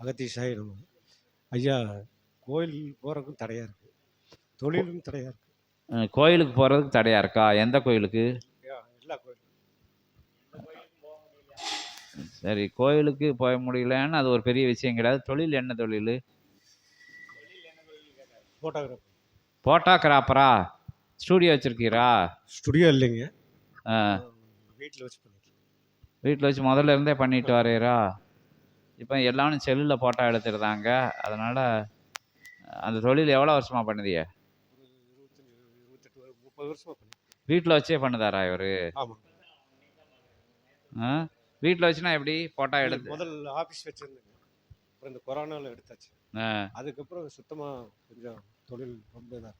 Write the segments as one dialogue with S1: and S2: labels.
S1: அகத்தீசாய நம ஐயா கோயில் போகிறதுக்கும் தடையாக இருக்குது தொழிலும் தடையாக இருக்குது
S2: கோயிலுக்கு போகிறதுக்கு தடையாக இருக்கா? எந்த கோயிலுக்கு?
S1: எல்லா கோயிலும்.
S2: சரி கோயிலுக்கு போக முடியலன்னு அது ஒரு பெரிய விஷயம் கிடையாது. தொழில் என்ன தொழில்?
S1: ஃபோட்டோகிராஃபர்
S2: போட்டோகிராஃபரா ஸ்டூடியோ வச்சுருக்கீரா?
S1: ஸ்டுடியோ இல்லைங்க. வீட்டில் வச்சு பண்ணிட்டு
S2: வீட்டில் வச்சு முதல்ல இருந்தே பண்ணிட்டு வரீரா. இப்போ எல்லாரும் செல்லில் ஃபோட்டோ எடுத்துருந்தாங்க அதனால் அந்த தொழில் எவ்வளோ வருஷமாக பண்ணுதிய? வீட்டில் வச்சே பண்ணுதாரா இவர்?
S1: ஆமாம்
S2: வீட்டில் வச்சுனா எப்படி? ஃபோட்டோ எடுத்து.
S1: முதல் ஆஃபீஸ் வச்சுருந்தேங்க. அப்புறம் இந்த கொரோனாவில் எடுத்தாச்சு.
S2: ஆ.
S1: அதுக்கப்புறம் சுத்தமாக கொஞ்சம் தொழில் ரொம்ப இதாக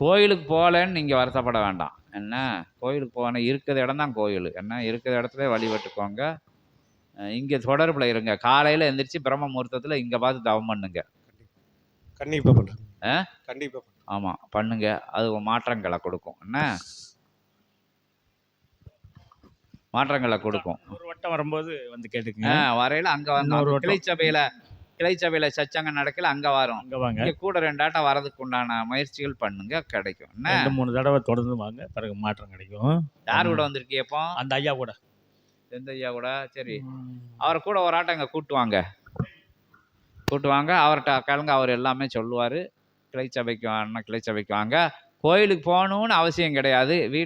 S2: கோயிலுக்கு போகலன்னு நீங்கள் வருத்தப்பட வேண்டாம். என்ன? கோயிலுக்கு போகணும் இருக்கிற இடம் தான் கோயில். என்ன? இருக்கிற இடத்துல வழிபட்டுக்கோங்க. இங்கே தொடர்பில் இருங்க. காலையில் எந்திரிச்சு பிரம்ம முகூர்த்தத்தில் இங்கே பார்த்து தவம் பண்ணுங்க.
S1: கண்டிப்பாக பண்ணுறேன்
S2: ஆ?
S1: கண்டிப்பாக
S2: ஆமாம் பண்ணுங்க. அது ஒரு மாற்றங்களை கொடுக்கும். என்ன? மாற்றங்களை கொடுக்கும்.
S3: ஒரு வட்டம் வரும்போது வந்து
S2: ஆ
S3: கேட்டுக்குங்க
S2: வரையில அங்கே வந்து
S3: வட்டம்.
S2: கிளை சபையில் கிளை சபையில் சச்சங்கம் நடக்கல அங்கே வரும்.
S3: அங்க வாங்க.
S2: இங்கே கூட ரெண்டாட்டம் வரதுக்கு உண்டான முயற்சிகள் பண்ணுங்க கிடைக்கும். என்ன?
S3: ரெண்டு மூணு தடவை தொடர்ந்து வாங்க பிறகு மாற்றம் கிடைக்கும்.
S2: யார் கூட வந்திருக்கீங்க இப்போ?
S3: அந்த ஐயா கூட.
S2: எந்த ஐயா கூட? சரி. அவரை கூட ஒரு ஆட்டம் இங்கே கூட்டுவாங்க கூட்டுவாங்க அவர்கிட்ட கேளுங்க அவர் எல்லாமே சொல்லுவார். கிளை சபைக்கு வாங்க கிளை சபைக்கு வாங்க. கோயிலுக்கு போகணும்னு அவசியம் கிடையாது. வீட்